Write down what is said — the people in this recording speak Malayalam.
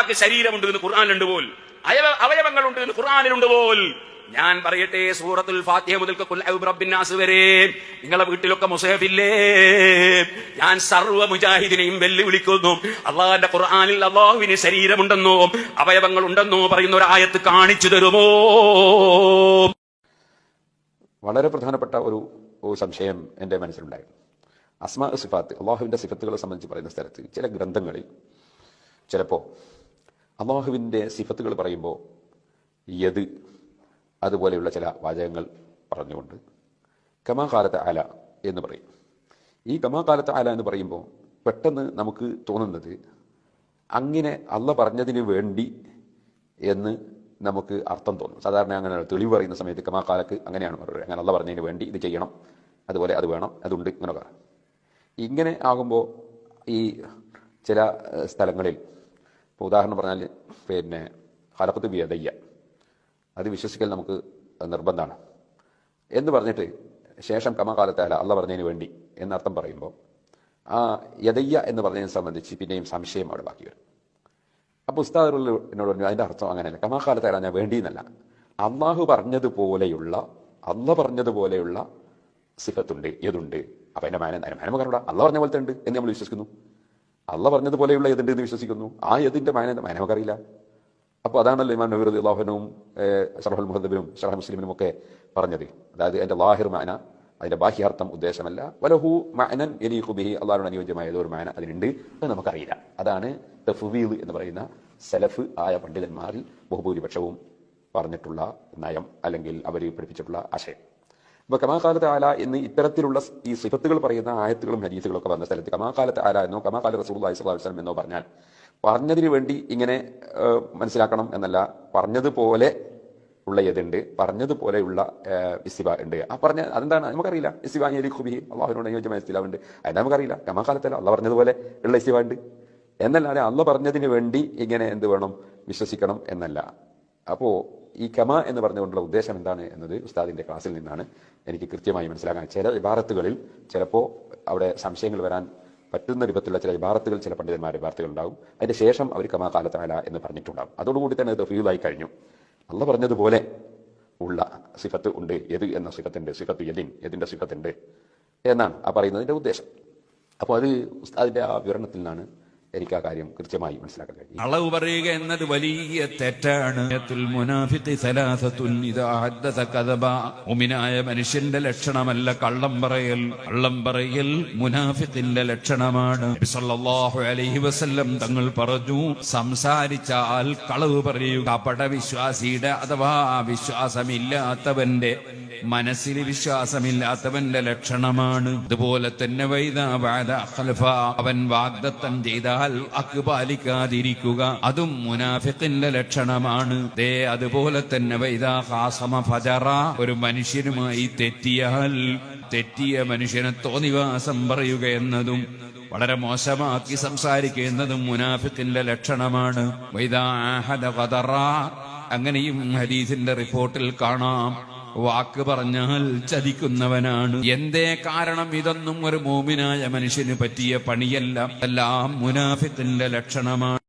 അള്ളാഹ്ക്ക് ശരീരമുണ്ട് എന്ന് ഖുർആാനിലുണ്ട് പോൽ. അയവ അവയവങ്ങളുണ്ട് എന്ന് ഖുർആാനിലുണ്ട് പോൽ. ഞാൻ പറയട്ടെ സൂറത്തുൽ ഫാത്തിഹ മുതൽ ബിറബ്ബിന്നാസ് വരെ. നിങ്ങളെ വീട്ടിലൊക്കെ മുസഹഫില്ലേ ഞാൻ സർവ മുജാഹിദിനെയും വെല്ലുവിളിക്കുന്നു. അള്ളാഹിന്റെ ഖുർആാനിൽ അള്ളാഹുവിന് ശരീരമുണ്ടെന്നോ അവയവങ്ങൾ ഉണ്ടെന്നോ പറയുന്ന ഒരു ആയത്ത് കാണിച്ചു തരുമോ? വളരെ പ്രധാനപ്പെട്ട ഒരു സംശയം എന്റെ മനസ്സിലുണ്ടായിരുന്നു അസ്മാ സിഫാത്ത് അള്ളാഹുവിന്റെ സിഫത്തുകളെ സംബന്ധിച്ച് പറയുന്ന സ്ഥലത്ത് ചില ഗ്രന്ഥങ്ങളിൽ ചിലപ്പോൾ അള്ളാഹുവിന്റെ സിഫത്തുകൾ പറയുമ്പോൾ യത് അതുപോലെയുള്ള ചില വാചകങ്ങൾ പറഞ്ഞുകൊണ്ട് കമാകാലത്ത് അല എന്ന് പറയും. ഈ കമാകാലത്ത് അല എന്ന് പറയുമ്പോൾ പെട്ടെന്ന് നമുക്ക് തോന്നുന്നത് അങ്ങനെ അള്ള പറഞ്ഞതിന് വേണ്ടി എന്ന് നമുക്ക് അർത്ഥം തോന്നും. സാധാരണ അങ്ങനെ തെളിവ് പറയുന്ന സമയത്ത് കമാകാലക്ക് അങ്ങനെയാണ് പറയുന്നത് അങ്ങനെ അള്ള പറഞ്ഞതിന് വേണ്ടി ഇത് ചെയ്യണം. അതുപോലെ അത് വേണം. അതുണ്ട് ഇങ്ങനെ ഇങ്ങനെ ആകുമ്പോൾ ഈ ചില സ്ഥലങ്ങളിൽ ഇപ്പോൾ ഉദാഹരണം പറഞ്ഞാൽ പിന്നെ ഹലപ്പത്ത് വ്യതയ്യ അത് വിശ്വസിക്കൽ നമുക്ക് നിർബന്ധമാണ് എന്ന് പറഞ്ഞിട്ട് ശേഷം കമകാലത്താല അള്ള പറഞ്ഞതിന് വേണ്ടി എന്നർത്ഥം പറയുമ്പോൾ ആ യദയ്യ എന്ന് പറഞ്ഞതിനെ സംബന്ധിച്ച് പിന്നെയും സംശയം അവിടെ ബാക്കി വരും. അപ്പോൾ എന്നോട് പറഞ്ഞു അതിന്റെ അർത്ഥം അങ്ങനെയല്ല. കമാകാലത്താല ഞാൻ വേണ്ടിയെന്നല്ല. അള്ളാഹു പറഞ്ഞതുപോലെയുള്ള അള്ള പറഞ്ഞതുപോലെയുള്ള സിഫത്തുണ്ട് ഏതുണ്ട് അപ്പം എന്റെ മാന മാനമ കാരണം അള്ള പറഞ്ഞ പോലത്തെ ഉണ്ട് എന്ന് നമ്മൾ വിശ്വസിക്കുന്നു. അള്ള പറഞ്ഞതുപോലെയുള്ള എതിന്റെ എന്ന് വിശ്വസിക്കുന്നു? ആ എതിന്റെ മാന മാനവക്കറിയില്ല അപ്പോൾ അതാണല്ലോ ഇമാം നബീർ അള്ളാഹുനും ഷറഹുൽ മുഹദ്ബിനും ഷറഹ് മുസ്ലിമിനും ഒക്കെ പറഞ്ഞത്. അതായത് എന്റെ ലാഹിർ മാന അതിന്റെ ബാഹ്യാർത്ഥം ഉദ്ദേശമല്ല. വലഹു മഅനൻ യലീഖു ബിഹി അള്ളാഹുവിന് അനുയോജ്യമായ ഒരു മാന അതിനുണ്ട് അത് നമുക്കറിയില്ല. അതാണ് തഫുവീൽ എന്ന് പറയുന്ന സലഫ് ആയ പണ്ഡിതന്മാരിൽ ബഹുഭൂരിപക്ഷവും പറഞ്ഞിട്ടുള്ള നയം അല്ലെങ്കിൽ അവർ പഠിപ്പിച്ചിട്ടുള്ള ആശയം. അപ്പൊ കമാകാലത്ത് ആല എന്ന് ഇത്തരത്തിലുള്ള ഈ സിഫത്തുകൾ പറയുന്ന ആയത്തുകളും ഹരീസുകളും ഒക്കെ വന്ന സ്ഥലത്ത് കമാകാലത്ത് ആല എന്നോ കമാകാല റസൂൽ എന്നോ പറഞ്ഞാൽ പറഞ്ഞതിന് വേണ്ടി ഇങ്ങനെ മനസ്സിലാക്കണം എന്നല്ല. പറഞ്ഞതുപോലെ ഉള്ള ഏതുണ്ട്? പറഞ്ഞതുപോലെയുള്ള ഇസ്തിബ ഉണ്ട്. ആ പറഞ്ഞ അതെന്താണ്? നമുക്കറിയില്ല. ഇസ്തിബ ഖുബി അള്ളാഹുവിനോട് അനുയോജ്യമായ ഇസ്തിലാവ് ഉണ്ട് അത് നമുക്കറിയില്ല. കമാകാലത്തല്ല അള്ള പറഞ്ഞതുപോലെ ഉള്ള ഇസ്തിബ ഉണ്ട്. എന്നല്ലാതെ അള്ള പറഞ്ഞതിന് വേണ്ടി ഇങ്ങനെ എന്ത് വേണം? വിശ്വസിക്കണം എന്നല്ല. അപ്പോ ഈ കമ എന്ന് പറഞ്ഞുകൊണ്ടുള്ള ഉദ്ദേശം എന്താണ് എന്നത് ഉസ്താദിന്റെ ക്ലാസ്സിൽ നിന്നാണ് എനിക്ക് കൃത്യമായി മനസ്സിലാക്കാൻ. ചില ഇബാറത്തുകളിൽ ചിലപ്പോൾ അവിടെ സംശയങ്ങൾ വരാൻ പറ്റുന്ന രൂപത്തിലുള്ള ചില ഇബാറത്തുകൾ ചില പണ്ഡിതന്മാരുടെ ഇബാറത്തുകൾ ഉണ്ടാകും അതിന്റെ ശേഷം അവർ കമാ കാലത്താല എന്ന് പറഞ്ഞിട്ടുണ്ടാവും. അതോടുകൂടി തന്നെ അത് ആയി കഴിഞ്ഞു. അള്ള പറഞ്ഞതുപോലെ ഉള്ള സിഫത്ത് ഉണ്ട്. എത് എന്ന സിഫത്തുണ്ട് സിഫത്ത് യദിൻ എതിന്റെ സിഫത്തുണ്ട് എന്നാണ് ആ പറയുന്നതിന്റെ ഉദ്ദേശം. അപ്പോൾ അത് ഉസ്താദിന്റെ ആ വിവരണത്തിൽ നിന്നാണ് എനിക്ക് ആ കാര്യം കൃത്യമായി മനസ്സിലാക്കാൻ കഴിയും. അളവ് പറയുക എന്നത് വലിയ തെറ്റാണ്. മുഅ്മിനായ മനുഷ്യന്റെ ലക്ഷണമല്ല കള്ളം പറയൽ. കള്ളം പറയൽ മുനാഫിഖിന്റെ ലക്ഷണമാണ്. നബി സല്ലല്ലാഹു അലൈഹി വസല്ലം തങ്ങൾ പറഞ്ഞു സംസാരിച്ചാൽ കളവ് പറയുക പടവിശ്വാസിയുടെ അഥവാ വിശ്വാസമില്ലാത്തവന്റെ മനസ്സിൽ വിശ്വാസമില്ലാത്തവന്റെ ലക്ഷണമാണ്. അതുപോലെ തന്നെ വൈദ അവൻ വാഗ്ദത്തം ചെയ്താൽ അക്ക് പാലിക്കാതിരിക്കുക അതും മുനാഫിത്തിന്റെ ലക്ഷണമാണ്. ദേ അതുപോലെ തന്നെ വൈദാഹാസമ ഫജറ ഒരു മനുഷ്യനുമായി തെറ്റിയാൽ തെറ്റിയ മനുഷ്യനെ തോന്നിവാസം പറയുക എന്നതും വളരെ മോശമാക്കി സംസാരിക്കുന്നതും മുനാഫിഖിന്റെ ലക്ഷണമാണ്. വൈദാഹദ ഖദറ അങ്ങനെയും ഹരീസിന്റെ റിപ്പോർട്ടിൽ കാണാം. വാക്ക് പറഞ്ഞാൽ ചതിക്കുന്നവനാണ്. എന്തേ കാരണം? ഇതൊന്നും ഒരു മോമിനായ മനുഷ്യന് പറ്റിയ പണിയല്ല. എല്ലാം മുനാഫിത്തിന്റെ ലക്ഷണമാണ്.